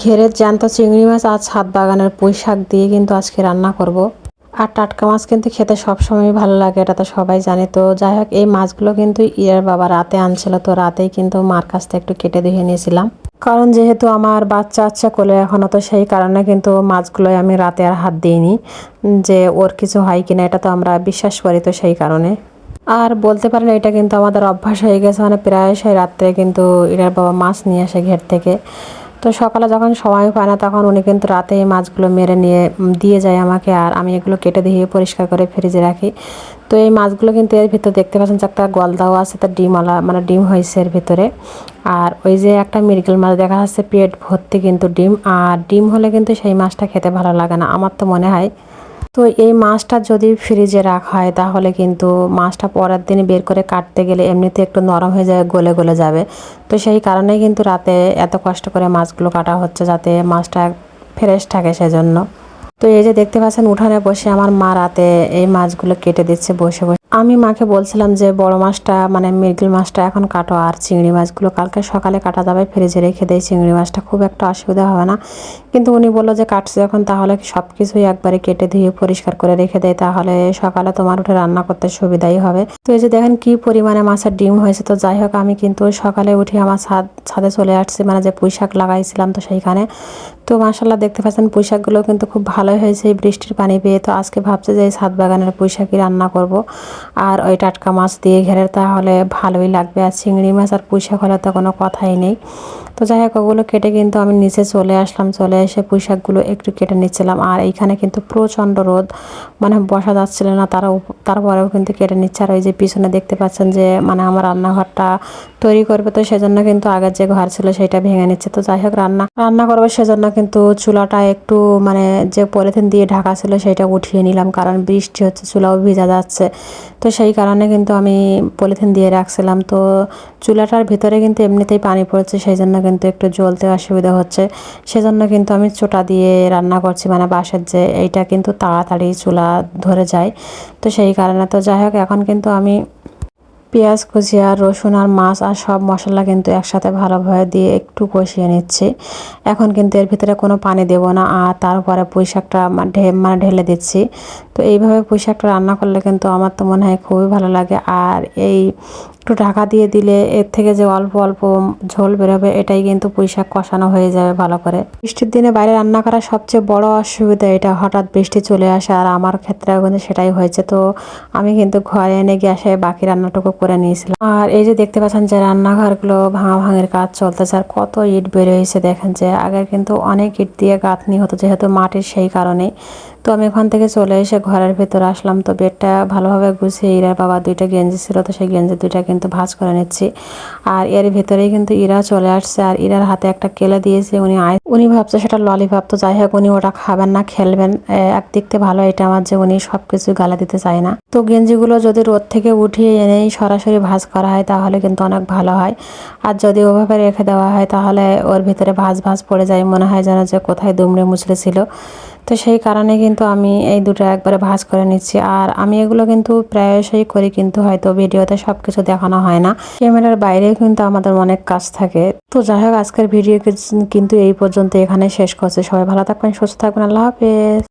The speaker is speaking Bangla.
ঘেরের জ্যান্ত চিংড়ি মাছ আর ছাদ বাগানের পুঁই শাক দিয়ে কিন্তু আজকে রান্না করব। আর টাটকা মাছ কিন্তু খেতে সবসময় ভালো লাগে, এটা তো সবাই জানে। তো যাই হোক, এই মাছগুলো কিন্তু ইয়ার বাবা রাতে আনছিল, তো রাতেই কিন্তু মার কাছ থেকে একটু কেটে ধুয়ে নিয়েছিলাম। কারণ যেহেতু আমার বাচ্চা আচ্ছা কোলে এখনও তো সেই কারণে কিন্তু মাছগুলোই আমি রাতে আর হাত দিইনি যে ওর কিছু হয় কিনা, এটা তো আমরা বিশ্বাস করি তো সেই কারণে। আর বলতে পারেন এটা কিন্তু আমাদের অভ্যাস হয়ে গেছে মানে প্রায় সেই রাত্রে কিন্তু ইরার বাবা মাছ নিয়ে আসে ঘের থেকে। তো সকালে যখন সময় পায় না, তখন উনি কিন্তু রাতে মাছগুলো মেরে নিয়ে দিয়ে যায় আমাকে, আর আমি এগুলো কেটে দিয়ে পরিষ্কার করে ফ্রিজে রাখি। তো এই মাছগুলো কিন্তু এর ভিতরে দেখতে পাচ্ছেন যে একটা গলদাও আছে তার ডিমওয়ালা মানে ডিম হয়েছে এর ভিতরে। আর ওই যে একটা মিরগেল মাছ দেখা যাচ্ছে, পেট ভর্তি কিন্তু ডিম। আর ডিম হলে কিন্তু সেই মাছটা খেতে ভালো লাগে না, আমার তো মনে হয়। তো এই মাছটা যদি ফ্রিজে রাখা হয়, তাহলে কিন্তু মাছটা পরের দিন বের করে কাটতে গেলে এমনিতে একটু নরম হয়ে যায়, গলে গলে যাবে। তো সেই কারণেই কিন্তু রাতে এত কষ্ট করে মাছগুলো কাটা হচ্ছে, যাতে মাছটা ফ্রেশ থাকে সেজন্য। তো এই যে দেখতে পাচ্ছেন উঠানে বসে আমার মা রাতে এই মাছগুলো কেটে দিচ্ছে, বসে বসে। আমি মাকে বলছিলাম যে বড় মাছটা মানে মৃগেল মাছটা এখন কাটো, আর চিংড়ি মাছগুলো কালকে সকালে কাটা যাবে, ফ্রিজে রেখে দেয় চিংড়ি মাছটা খুব একটা অসুবিধা হবে না। কিন্তু উনি বলল যে কাটছে যখন তাহলে সব কিছুই একবারে কেটে ধুয়ে পরিষ্কার করে রেখে দেয় তাহলে সকালে তোমার উঠে রান্না করতে সুবিধাই হবে। তো এই যে দেখেন কি পরিমাণে মাছের ডিম হয়েছে, তো যাই হোক, আমি কিন্তু সকালে উঠে আমার ছাদ, ছাদে চলে আসছি মানে যে পুঁই শাক লাগাইছিলাম তো সেইখানে। তো মাসাল্লাহ দেখতে পাচ্ছেন পুঁই শাকগুলো কিন্তু খুব ভালোই হয়েছে এই বৃষ্টির পানি পেয়ে তো আজকে ভাবছে যে এই ছাদ বাগানের পুঁই শাকই রান্না করব। আর ওই টাটকা মাছ দিয়ে ঘেরে তাহলে ভালোই লাগবে আর চিংড়ি মাছ আর পুঁই শাক হলে তো কোনো কথাই নেই। তো যাই হোক, ওগুলো কেটে কিন্তু আমি নিচে চলে আসলাম, চলে এসে পুঁইশাকগুলো একটু কেটে নিচ্ছিলাম। আর এইখানে কিন্তু প্রচণ্ড রোদ মানে বসা যাচ্ছিল না, তারা তারপরেও কিন্তু কেটে নিচ্ছে। আর ওই যে পিছনে দেখতে পাচ্ছেন যে মানে আমার রান্নাঘরটা তৈরি করবে, তো সেজন্য কিন্তু আগের যে ঘর ছিল সেটা ভেঙে নিচ্ছে। তো যাই হোক, রান্না রান্না করবে সেজন্য কিন্তু চুলাটা একটু মানে যে পলিথিন দিয়ে ঢাকা ছিল সেটা উঠিয়ে নিলাম, কারণ বৃষ্টি হচ্ছে, চুলাও ভিজা যাচ্ছে। তো সেই কারণে কিন্তু আমি পলিথিন দিয়ে রাখছিলাম। তো চুলাটার ভিতরে কিন্তু এমনিতেই পানি পড়েছে সেই জন্য কিন্তু একটু জ্বলতে অসুবিধা হচ্ছে। সেজন্য কিন্তু আমি চোটা দিয়ে রান্না করছি মানে বাঁশের যে, এইটা কিন্তু তাড়াতাড়ি চুলা ধরে যায়। তো সেই কারণে তো যাই হোক, এখন কিন্তু আমি পেঁয়াজ কুচি আর রসুন আর মাছ আর সব মশলা কিন্তু একসাথে ভালোভাবে দিয়ে একটু কষিয়ে নিচ্ছি। এখন কিন্তু এর ভিতরে কোনো পানি দেব না আর তারপরে পুঁই শাকটা মানে ঢেলে দিচ্ছি। তো এইভাবে পুঁই শাকটা রান্না করলে কিন্তু আমার তো মনে হয় খুবই ভালো লাগে। আর এই একটু ঢাকা দিয়ে দিলে এর থেকে যে অল্প অল্প ঝোল বেরোবে, এটাই কিন্তু পুঁই শাক কষানো হয়ে যাবে ভালো করে। বৃষ্টির দিনে বাইরে রান্না করা সবচেয়ে বড় অসুবিধা এটা, হঠাৎ বৃষ্টি চলে আসে। আর আমার ক্ষেত্রেও কিন্তু সেটাই হয়েছে। তো আমি কিন্তু ঘরে এনে গ্যাসে বাকি রান্নাটুকু করে নিয়েছিলাম। আর এই যে দেখতে পাচ্ছেন যে রান্নাঘরগুলো ভাঙা ভাঙের কাজ চলতেছে আর কত ইট বেরোয়েছে দেখেন যে আগে কিন্তু অনেক ইট দিয়ে গাঁথনি হতো যেহেতু মাটির সেই কারণে। তো আমি ওখান থেকে চলে এসে ঘরের ভেতরে আসলাম। তো বেডটা ভালোভাবে গুছিয়ে ইরার বাবা দুইটা গেঞ্জি ছিল, তো সেই গেঞ্জি দুইটা কিন্তু ভাজ করে নিচ্ছি। আর এর ভেতরেই কিন্তু ইরা চলে আসছে আর ইরার হাতে একটা কেলে দিয়েছে, উনি আয় উনি ভাবছে সেটা ললিপপ। তো যাই হোক, উনি ওটা খাবেন না, খেলবেন। এক থেকে ভালো, এটা আমার যে উনি সব কিছু গালা দিতে চায় না। তো গেঞ্জিগুলো যদি রোদ থেকে উঠিয়ে এনেই সরাসরি ভাজ করা হয়, তাহলে কিন্তু অনেক ভালো হয়। আর যদি ওভাবে রেখে দেওয়া হয়, তাহলে ওর ভিতরে ভাজ ভাজ পড়ে যায়, মনে হয় যেন যে কোথায় দুমড়ে মুচড়ে ছিল। তো সেই কারণে কিন্তু আমি এই দুটো একবারে ভাজ করে নিচ্ছি। আর আমি এগুলো কিন্তু প্রায়শই করি, কিন্তু হয়তো ভিডিওতে সব কিছু দেখানো হয় না। ক্যামেরার বাইরেও কিন্তু আমাদের অনেক কাজ থাকে। তো যাই হোক, আজকের ভিডিও কিন্তু এই পর্যন্ত এখানে শেষ করছে। সবাই ভালো থাকবেন, সুস্থ থাকবেন। আল্লাহ হাফেজ।